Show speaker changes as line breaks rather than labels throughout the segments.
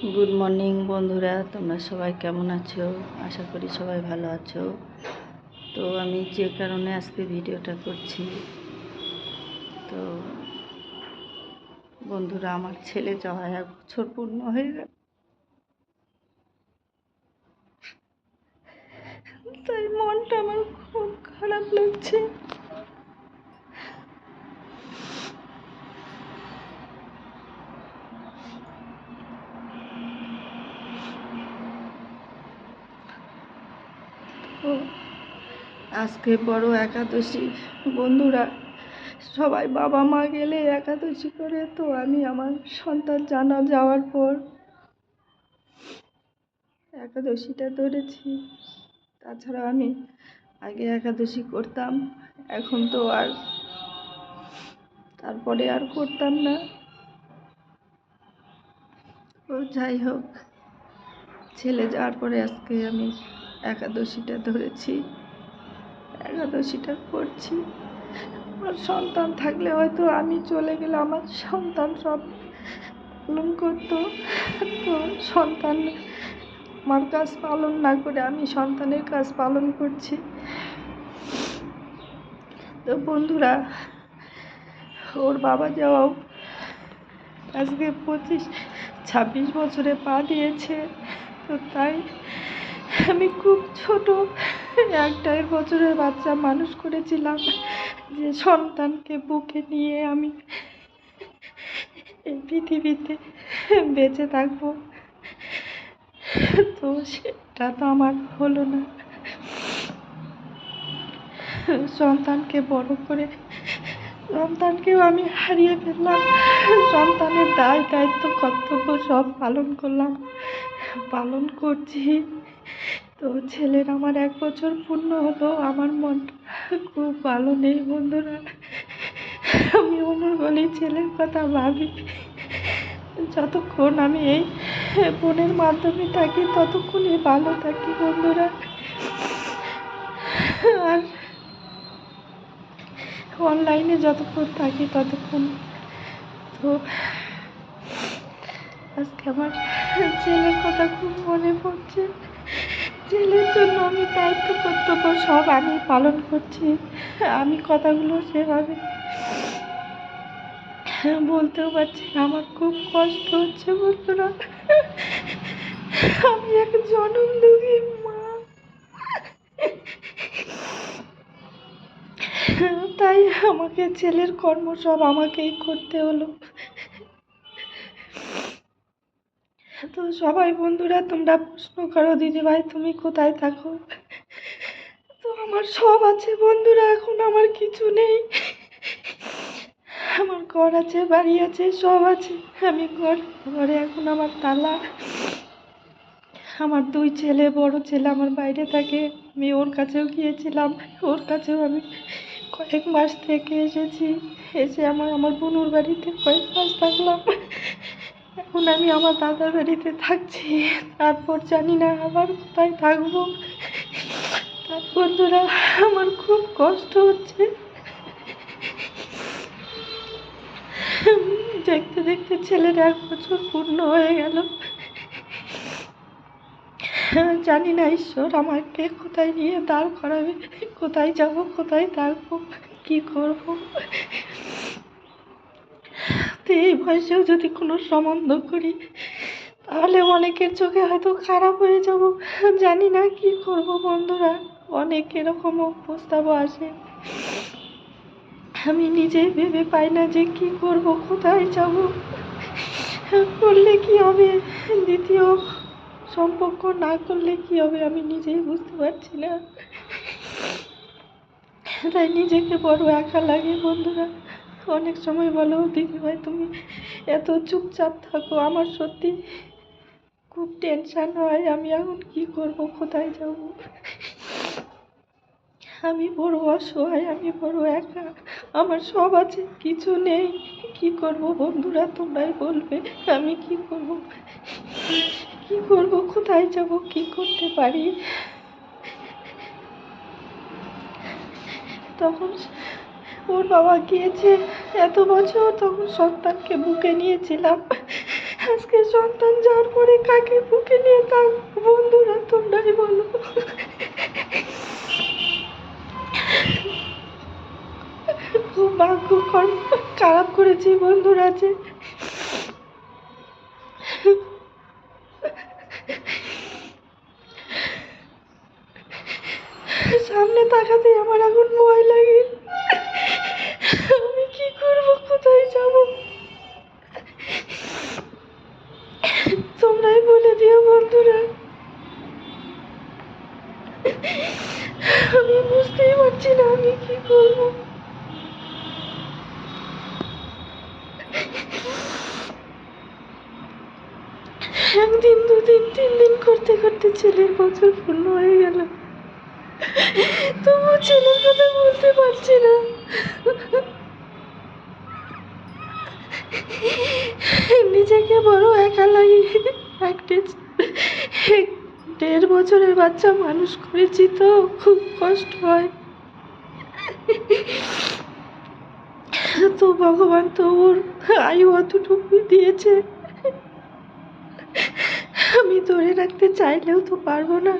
Good morning বন্ধুরা। তোমরা সবাই কেমন আছো? আশা করি সবাই ভালো আছো। তো আমি যে কারণে আজকে ভিডিওটা করছি, তো বন্ধুরা, আমার ছেলে যাওয়া এক বছর পূর্ণ হয়ে গেল। তাই মনটা আমার খুব খারাপ লাগছে তো আজকে বড় একাদশী। বন্ধুরা, সবাই বাবা মা গেলে একাদশী করে, তো আমি আমার সন্তান জানা যাওয়ার পর একাদশীটা ধরেছি। তাছাড়া আমি আগে একাদশী করতাম, এখন তো আর তারপরে আর করতাম না। ও যাই হোক, ছেলে যাওয়ার পরে আজকে আমি একাদশীটা ধরেছি। একাদশীটা করছি। আমার সন্তান থাকলে হয়তো আমি চলে গেলে আমার সন্তান সব পালন করতো। তো সন্তান আমার কাজ পালন না করে আমি সন্তানের কাজ পালন করছি। তো বন্ধুরা, ওর বাবা যাওয়াও আজকে পঁচিশ, ছাব্বিশ বছরে পা দিয়েছে। তো তাই আমি খুব ছোট। এক বছরের বাচ্চা মানুষ করেছিলাম যে সন্তানকে বুকে নিয়ে আমি এই পৃথিবীতে বেঁচে থাকব। তো সেটা তো আমার হলো না। সন্তানকে বড় করে সন্তানকেও আমি হারিয়ে ফেললাম। সন্তানের দায়, দায়িত্ব, কর্তব্য সব পালন করলাম। পালন করছি। তো ছেলের আমার এক বছর পূর্ণ হলো, আমার মনটা খুব ভালো নেই বন্ধুরা। আমি ওনার বলি, ছেলের কথা ভাবি। যতক্ষণ আমি এই ফোনের মাধ্যমে থাকি, ততক্ষণই ভালো থাকি বন্ধুরা। আর অনলাইনে যতক্ষণ থাকি ততক্ষণ। তো আজকে আমার ছেলের কথা খুব মনে পড়ছে। ছেলের জন্য আমি দায়িত্ব কর্তব্য সব আমি পালন করছি। আমি কথাগুলো সেভাবে বলতেও পারছি আমার খুব কষ্ট হচ্ছে বন্ধুরা আমি এক জনম দুঃখী মা। তাই আমাকে ছেলের কর্ম সব আমাকেই করতে হলো। তো সবাই বন্ধুরা, তোমরা প্রশ্ন করো, দিদিভাই, তুমি কোথায় থাকো? তো আমার সব আছে বন্ধুরা, এখন আমার কিছু নেই। আমার ঘর আছে, বাড়ি আছে, সব আছে। আমি ঘর, ঘরে এখন আমার তালা। আমার দুই ছেলে, বড় ছেলে আমার বাইরে থাকে। আমি ওর কাছেও গিয়েছিলাম। ওর কাছেও আমি কয়েক মাস থেকে এসেছি। এসে আমার আমার বোনুর বাড়িতে কয়েক মাস থাকলাম। এখন আমি আমার দাদার বাড়িতে থাকছি। তারপর জানি না আবার কোথায় থাকব। তার বন্ধুরা, আমার খুব কষ্ট হচ্ছে। দেখতে দেখতে ছেলের এক বছর পূর্ণ হয়ে গেল। জানি না ঈশ্বর আমাকে কোথায় নিয়ে দাঁড় করাবে, কোথায় যাব, কোথায় থাকব, কি করব। তো এই বয়সেও যদি কোনো সম্বন্ধ করি, তাহলে অনেকের চোখে হয়তো খারাপ হয়ে যাব। জানি না কি করব বন্ধুরা, অনেক এরকমও প্রস্তাবও আসে আমি নিজেই ভেবে পাই না যে কি করব, কোথায় যাব? করলে কি হবে? দ্বিতীয় সম্পর্ক না করলে কি হবে আমি নিজেই বুঝতে পারছি না। তাই নিজেকে বড় একা লাগে বন্ধুরা। অনেক সময় বলো দিদিভাই তুমি এত চুপচাপ থাকো, আমার সত্যি খুব টেনশান হয়, আমি এখন কি করব, কোথায় যাব? আমি বড় অসহায়, আমি বড় একা, আমার সব আছে, কিছু নেই, কি করব বন্ধুরা, তোমরাই বলবে, আমি কি করব কি করব, কোথায় যাব, কি করতে পারি? তখন ওর বাবা গিয়েছে। এত বছর তখন সন্তানকে বুকে নিয়েছিলাম। আজকে সন্তান যাওয়ার পরে কাকে বুকে নিয়ে তার বন্ধুরা তোমরাই বলো। খুব ভাগ্য খারাপ করেছি বন্ধুরা যে। সামনে তাকাতে আমার এখন ভয় লাগে। কোথায় যাব? তোমরাই বলে দিও বন্ধুরা। আমি বুঝতেই পারছি না আমি কি করব। একদিন, দুদিন, তিন দিন করতে করতে ছেলের বছর পূর্ণ হয়ে গেল। তবু ছেলের কথা বলতে পারছি না। নিজেকে বড় একা লাগে। একটা দেড় বছরের বাচ্চা মানুষ করেছি তো খুব কষ্ট হয়। তো ভগবান তো ওর আয়ু অতটুকু দিয়েছে। আমি ধরে রাখতে চাইলেও তো পারব না।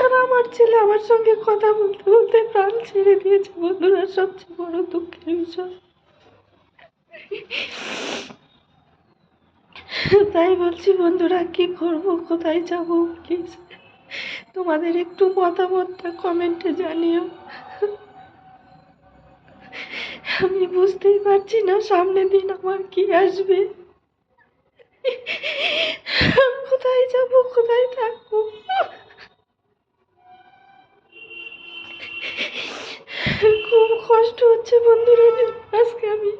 আর আমার ছেলে আমার সঙ্গে কথা বলতে বলতে প্রাণ ছেড়ে দিয়েছে বন্ধুরা, সবচেয়ে বড় দুঃখের বিষয়। তাই বলছি বন্ধুরা, কি করব, কোথায় যাব প্লিজ তোমাদের একটু মতামতটা কমেন্টে জানিও। আমি বুঝতেই পারছি না সামনের দিন আমার কি আসবে। কোথায় যাব, কোথায় থাকব? খুব কষ্ট হচ্ছে বন্ধুরা, আজকে আমি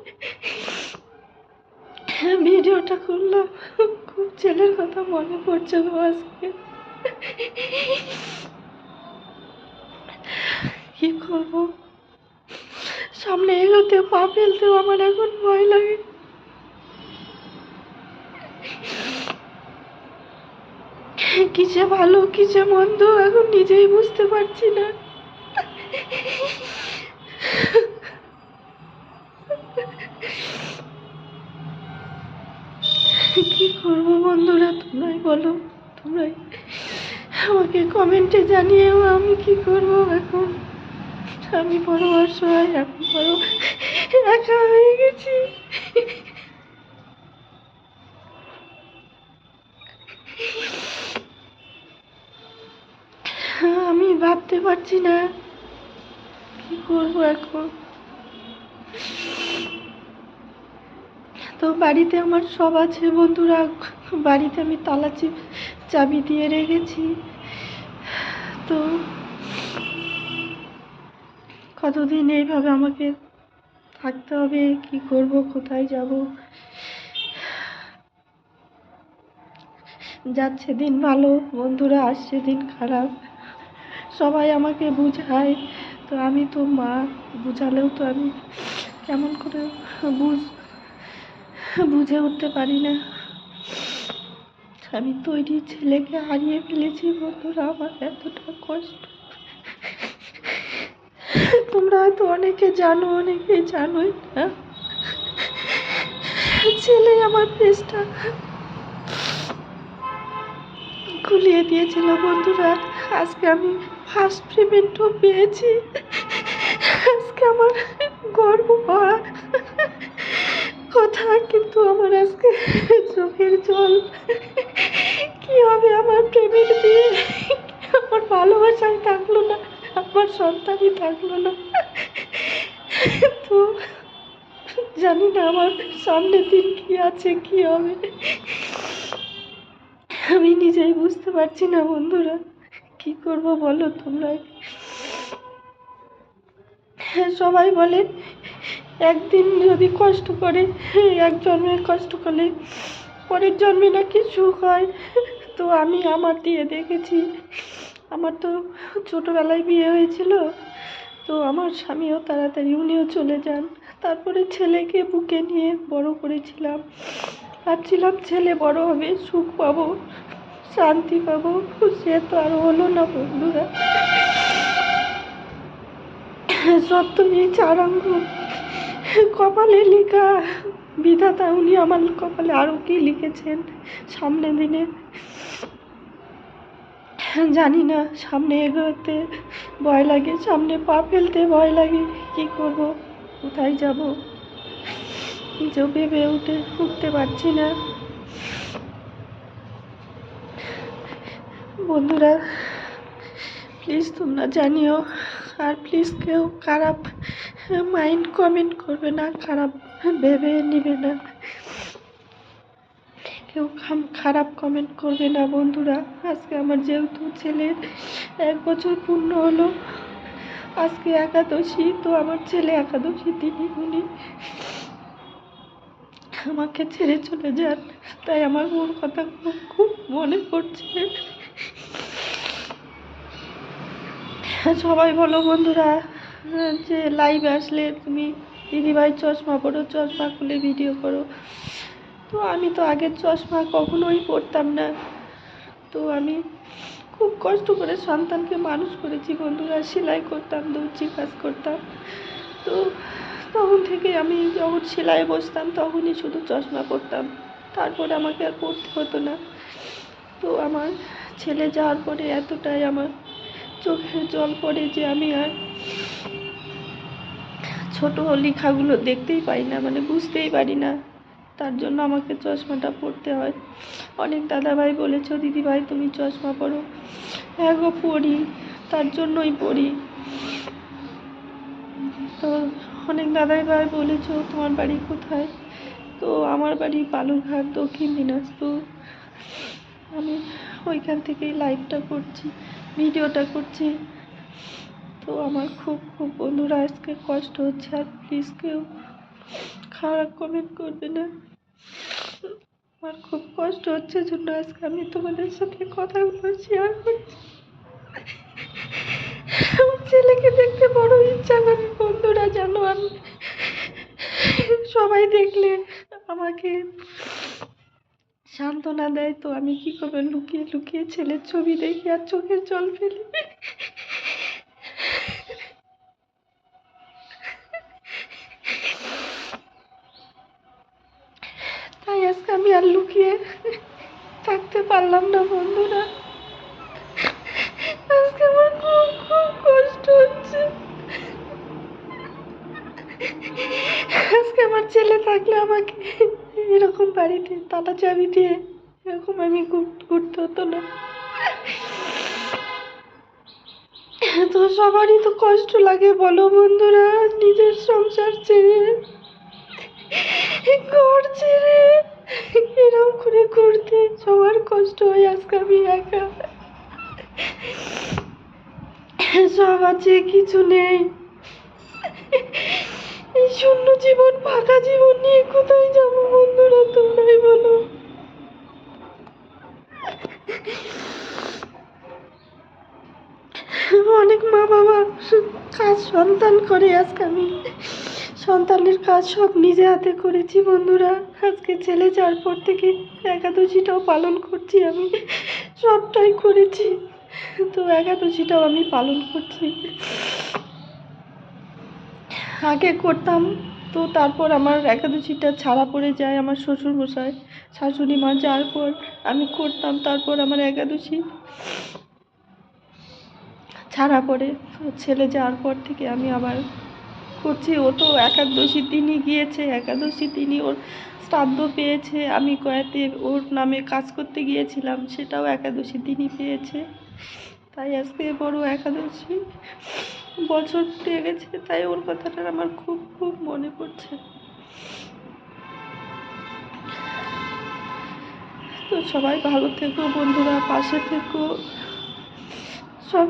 ভিডিওটা করলাম। খুব ছেলের কথা মনে পড়ছে গো আজকে। কি করব? সামনে এগোতে, পা ফেলতেও আমার এখন ভয় লাগে। কিসে ভালো কিসে মন্দ, এখন নিজেই বুঝতে পারছি না কি করব বন্ধুরা, তোমরাই বলো, তোমরাই আমাকে কমেন্টে জানিয়েও আমি কি করব এখন। আমি বড় অসহায় আমি বড় একা হয়ে গেছি। আমি ভাবতে পারছি না, কি করব এখন। তো বাড়িতে আমার সব আছে বন্ধুরা। বাড়িতে আমি তালা চাবি দিয়ে রেখেছি। তো কতদিন এইভাবে আমাকে থাকতে হবে, কি করব, কোথায় যাব? যাচ্ছে দিন ভালো, বন্ধুরা আসছে দিন খারাপ। সবাই আমাকে বুঝায়। তো আমি তো মা, বুঝালেও তো আমি কেমন করে বুঝ বুঝে উঠতে পারি না। আমি তৈরি ছেলেকে হারিয়ে ফেলেছি বন্ধুরা, আমার এতটা কষ্ট। তোমরা হয়তো অনেকে জানো অনেকে জানোই না। ছেলে আমার পেজটা খুলিয়ে দিয়েছিল বন্ধুরা। আজকে আমি ফার্স্ট পেমেন্টও পেয়েছি। আজকে আমার গর্ব হওয়া কথা, কিন্তু আমার আজকে চোখের জল। কি হবে আমার পেমেন্ট দিয়ে আমার ভালোবাসাই থাকল না, আমার সন্তানই থাকল না। তো জানি না আমার সামনের দিন কি আছে, কি হবে। আমি নিজেই বুঝতে পারছি না বন্ধুরা, কি করব বলো তোমরা? সবাই বলে একদিন যদি কষ্ট করে, এক জন্মে কষ্ট করলে, পরের জন্মে নাকি সুখ হয়। তো আমি আমার দিয়ে দেখেছি। আমার তো ছোটোবেলায় বিয়ে হয়েছিল। তো আমার স্বামীও তাড়াতাড়ি উনিও চলে যান। তারপরে ছেলেকে বুকে নিয়ে বড় করেছিলাম। ভাবছিলাম ছেলে বড় হবে, সুখ পাবো, শান্তি পাবো। সে তো আর হলো না বন্ধুরা। সপ্তমী চার আঙ্গুল কপালে লেখা বিধাতা উনি আমার কপালে আরও কি লিখেছেন? সামনে দিনে। জানি না, সামনে এগোতে ভয় লাগে, সামনে পা ফেলতে ভয় লাগে, কি করব, কোথায় যাব? যে ভেবে উঠে, উঠতে পারছি না। বন্ধুরা প্লিজ তোমরা জানিও আর প্লিজ কেউ খারাপ মাইন্ড কমেন্ট করবে না, খারাপ ভেবে নেবে না। কেউ খারাপ কমেন্ট করবে না বন্ধুরা। আজকে আমার যেহেতু ছেলের এক বছর পূর্ণ হলো, আজকে একাদশী, তো আমার ছেলে একাদশী তিনি উনি আমাকে ছেড়ে চলে যান। তাই আমার ওর কথা খুব মনে পড়ছে। সবাই বলো বন্ধুরা যে লাইভে আসলে তুমি দিদিভাই চশমা পরো, চশমা খুলে ভিডিও করো। তো আমি তো আগের চশমা কখনোই পরতাম না। তো আমি খুব কষ্ট করে সন্তানকে মানুষ করেছি বন্ধুরা, সেলাই করতাম দর্জি কাজ করতাম। তো তখন থেকে আমি যখন সেলাই বসতাম, তখনই শুধু চশমা পরতাম। তারপরে আমাকে আর পড়তে হতো না। তো আমার ছেলে যাওয়ার পরে এতটাই আমার চোখের জল পড়ে যে আমি আর ছোট লেখাগুলো দেখতেই পাই না মানে বুঝতেই পারি না। তার জন্য আমাকে চশমাটা পরতে হয়। অনেক দাদাভাই বলেছ, দিদিভাই, তুমি চশমা পরো। হ্যাঁ গো পড়ি তার জন্যই পড়ি তো অনেক দাদাই ভাই বলেছ, তোমার বাড়ি কোথায়? তো আমার বাড়ি বালুরঘাট, দক্ষিণ দিনাজপুর। আমি ওইখান থেকেই লাইভটা করছি। ভিডিওটা করছি। তো আমার খুব খুব বন্ধুরা আজকে কষ্ট হচ্ছে, আর প্লিজ কেউ খারাপ কমেন্ট করবে না। আমার খুব কষ্ট হচ্ছে জন্য আজকে আমি তোমাদের সাথে কথাগুলো শেয়ার করছি আমার ছেলেকে দেখতে বড় ইচ্ছা করে। বন্ধুরা জানো আমি সবাই দেখলে আমাকে সান্ত্বনা দেয় তো আমি কী করব? লুকিয়ে লুকিয়ে ছেলের ছবি দেখি আর চোখের জল ফেলি তাই আজকে আমি আর লুকিয়ে থাকতে পারলাম না বন্ধুরা আজকে আমার খুব খুব কষ্ট হচ্ছে আজকে আমার ছেলে থাকলে আমাকে এরকম বাড়িতে তালা চাবি দিয়ে এরকম আমি ঘুর- ঘুরতে হতো না। তো সবারই তো কষ্ট লাগে বলো বন্ধুরা, নিজের সংসার ছেড়ে, ঘর ছেড়ে এরকম করে ঘুরতে সবার কষ্ট হয় আজকে আমি একা। সব আছে, কিছু নেই। শূন্য জীবন ফাঁকা জীবন নিয়ে কোথায় যাব বন্ধুরা, তোমরাই বলো। অনেক মা বাবা কাজ, সন্তান করে আজকে আমি। সন্তানের কাজ সব নিজে হাতে করেছি বন্ধুরা। আজকে ছেলে যাওয়ার পর থেকে একাদশীটাও পালন করছি আমি। সবটাই করেছি। তো একাদশীটাও আমি পালন করছি। আগে করতাম, তো তারপর আমার একাদশীটা ছাড়া পড়ে যায় আমার শ্বশুর মশাই শাশুড়ি মা যাওয়ার পর আমি করতাম, তারপর আমার একাদশী ছাড়া পড়ে। ছেলে যাওয়ার পর থেকে আমি আবার করছি। ও তো একাদশী দিনই গিয়েছে, একাদশী দিনই ওর শ্রাদ্ধ পেয়েছে। আমি কয়াতে ওর নামে কাজ করতে গিয়েছিলাম, সেটাও একাদশী দিনই পেয়েছে। তাই আজকে বড় একাদশী বছর পেয়ে গেছে তাই ওর কথাটা আমার খুব খুব মনে পড়ছে। তো সবাই ভালো থেকো বন্ধুরা, পাশে থেকো। সব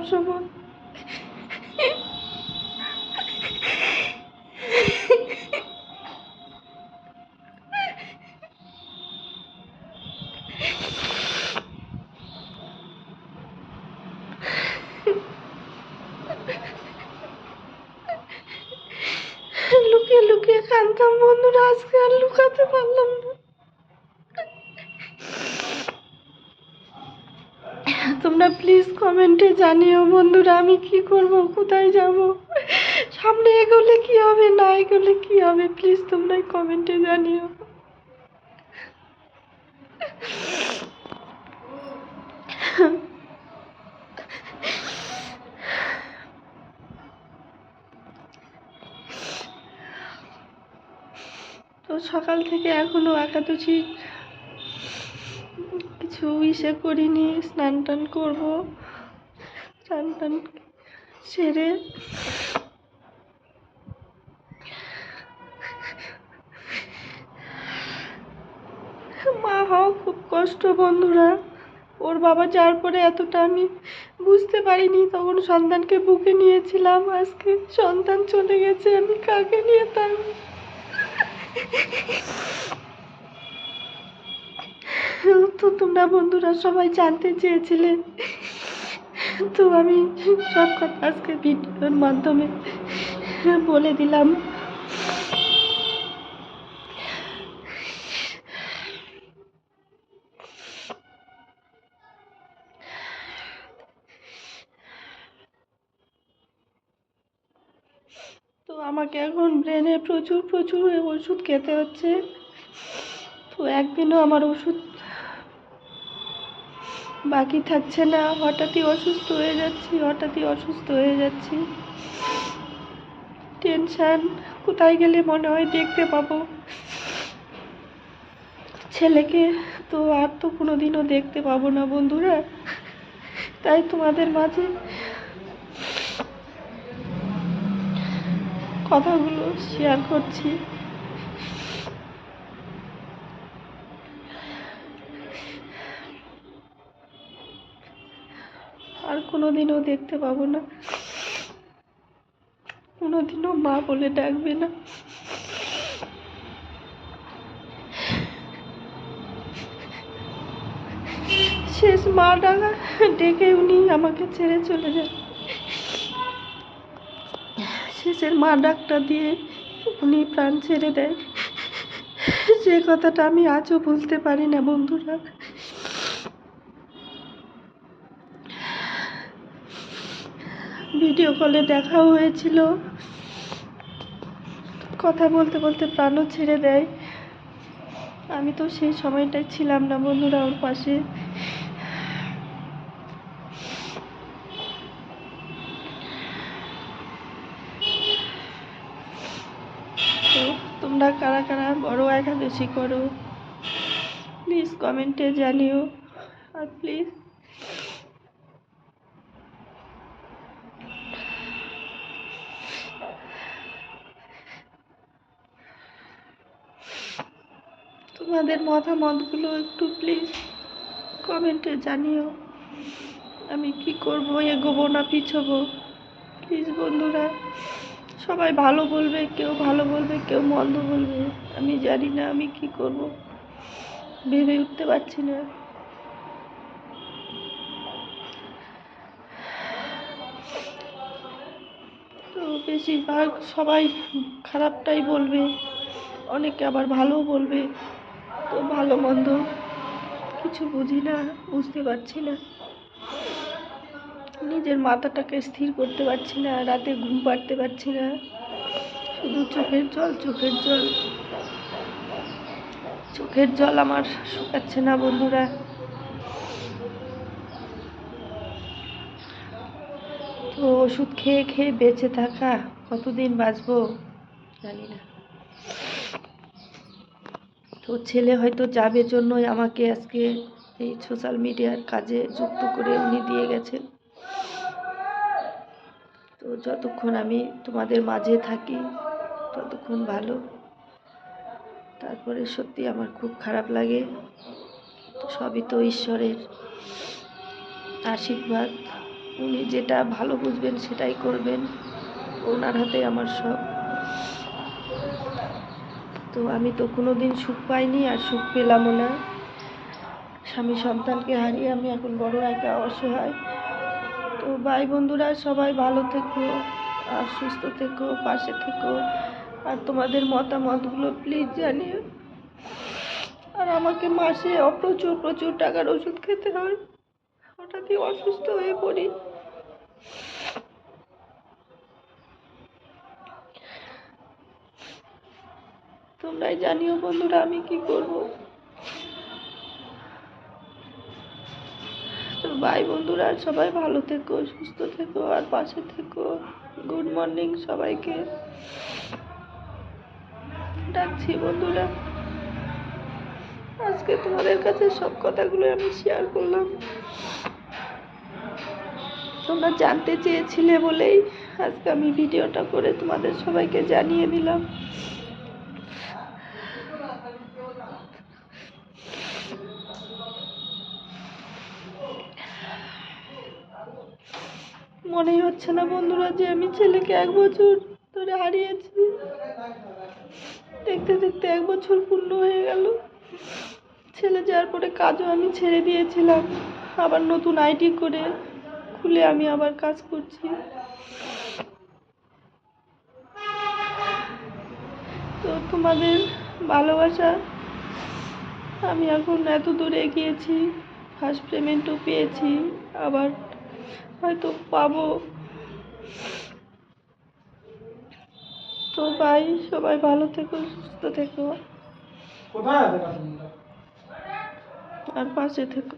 লুকিয়ে লুকিয়ে কাঁদতাম বন্ধুরা, আজকে আর লুকাতে পারলাম না। তোমরা প্লিজ কমেন্টে জানিও, বন্ধুরা, আমি কি করব, কোথায় যাব? সামনে এগোলে কি হবে, না এগোলে কি হবে প্লিজ তোমরা কমেন্টে জানিও। সকাল থেকে এখনও একাদশী কিছু ইসে করিনি, স্নান টান করব, স্নান টান সেরে মা হওয়া খুব কষ্ট বন্ধুরা। ওর বাবা যাওয়ার পরে এতটা আমি বুঝতে পারিনি, তখন সন্তানকে বুকে নিয়েছিলাম। আজকে সন্তান চলে গেছে, আমি কাকে নিয়ে থাকব তো তোমরা বন্ধুরা সবাই জানতে চেয়েছিলে। তো আমি সব কথা আজকে ভিডিওর মাধ্যমে বলে দিলাম তো আমাকে এখন ব্রেনে প্রচুর প্রচুর ওষুধ খেতে হচ্ছে। তো একদিনও আমার ওষুধ বাকি থাকছে না। হঠাৎই অসুস্থ হয়ে যাচ্ছি, হঠাৎই অসুস্থ হয়ে যাচ্ছি। টেনশান কোথায় গেলে মনে হয় দেখতে পাবো। ছেলেকে তো আর তো কোনো দিনও দেখতে পাবো না বন্ধুরা। তাই তোমাদের মাঝে কথাগুলো শেয়ার করছি। আর কোনোদিনও দেখতে পাবো না। কোনোদিনও মা বলে ডাকবে না। শেষ মা ডাকা, ডেকে উনি আমাকে ছেড়ে চলে যান। শেষের মা ডাকটা দিয়ে উনি প্রাণ ছেড়ে দেয়। যে কথাটা আমি আজও ভুলতে পারি না, বন্ধুরা। ভিডিও কলে দেখাও হয়েছিল। কথা বলতে বলতে প্রাণও ছেড়ে দেয়। আমি তো সেই সময়টাই ছিলাম না, বন্ধুরা, ওর পাশে তো তোমরা কারা কারা বড় একাদশী করো? প্লিজ কমেন্টে জানিও। আর প্লিজ তোমাদের মতামতগুলো একটু প্লিজ কমেন্টে জানিও। আমি কি করব? এগোবো না, পিছবো। প্লিজ বন্ধুরা সবাই ভালো বলবে, কেউ ভালো বলবে, কেউ মন্দ বলবে। আমি জানি না আমি কি করব। ভেবে উঠতে পারছি না। তো বেশিরভাগ সবাই খারাপটাই বলবে, অনেকে আবার ভালোও বলবে। তো ভালো মন্দ কিছু বুঝি না, বুঝতে পারছি না। নিজের মাথাটাকে স্থির করতে পারছি না, রাতে ঘুম পাড়তে পারছি না। শুধু চোখের জল চোখের জল। চোখের জল আমার শুকাচ্ছে না, বন্ধুরা। তো ওষুধ খেয়ে খেয়ে বেঁচে থাকা, কতদিন বাঁচবো? জানি না। তো ছেলে হয়তো যাবে জন্যই আমাকে আজকে এই সোশ্যাল মিডিয়ার কাজে যুক্ত করে উনি দিয়ে গেছেন। তো যতক্ষণ আমি তোমাদের মাঝে থাকি, ততক্ষণ ভালো। তারপরে সত্যি আমার খুব খারাপ লাগে। সবই তো ঈশ্বরের আশীর্বাদ। উনি যেটা ভালো বুঝবেন সেটাই করবেন। ওনার হাতে আমার সব। তো আমি তো কোনো দিন সুখ পাইনি আর সুখ পেলামও না। স্বামী সন্তানকে হারিয়ে আমি এখন বড় একা অসহায়। তো ভাই বন্ধুরা, সবাই ভালো থেকো আর সুস্থ থেকো, পাশে থেকো। আর তোমাদের মতামতগুলো প্লিজ জানিও। আর আমাকে মাসে অপ্রচুর প্রচুর টাকার ওষুধ খেতে হয়। হঠাৎই অসুস্থ হয়ে পড়ি। তোমরাই জানিও বন্ধুরা আমি কি করব। তো ভাই বন্ধুরা, সবাই ভালো থেকো, সুস্থ থেকো, আর পাশে থেকো। গুড মর্নিং সবাইকে। ডাকছি বন্ধুরা। আজকে তোমাদের কাছে সব কথাগুলো আমি শেয়ার করলাম। তোমরা জানতে চেয়েছিলে বলেই আজকে আমি ভিডিওটা করে তোমাদের সবাইকে জানিয়ে দিলাম। মনেই হচ্ছে না বন্ধুরা যে আমি ছেলেকে এক বছর ধরে হারিয়েছি। দেখতে দেখতে এক বছর পূর্ণ হয়ে গেল। ছেলে যাওয়ার পরে কাজও আমি ছেড়ে দিয়েছিলাম। আবার নতুন আইডি করে খুলে আমি আবার কাজ করছি। তো তোমাদের ভালোবাসা আমি এখন এত দূর এগিয়েছি ফার্স্ট পেমেন্টও পেয়েছি, আবার হয়তো পাবো। তো ভাই সবাই ভালো থেকো সুস্থ থেকো। আর পাশে থেকো।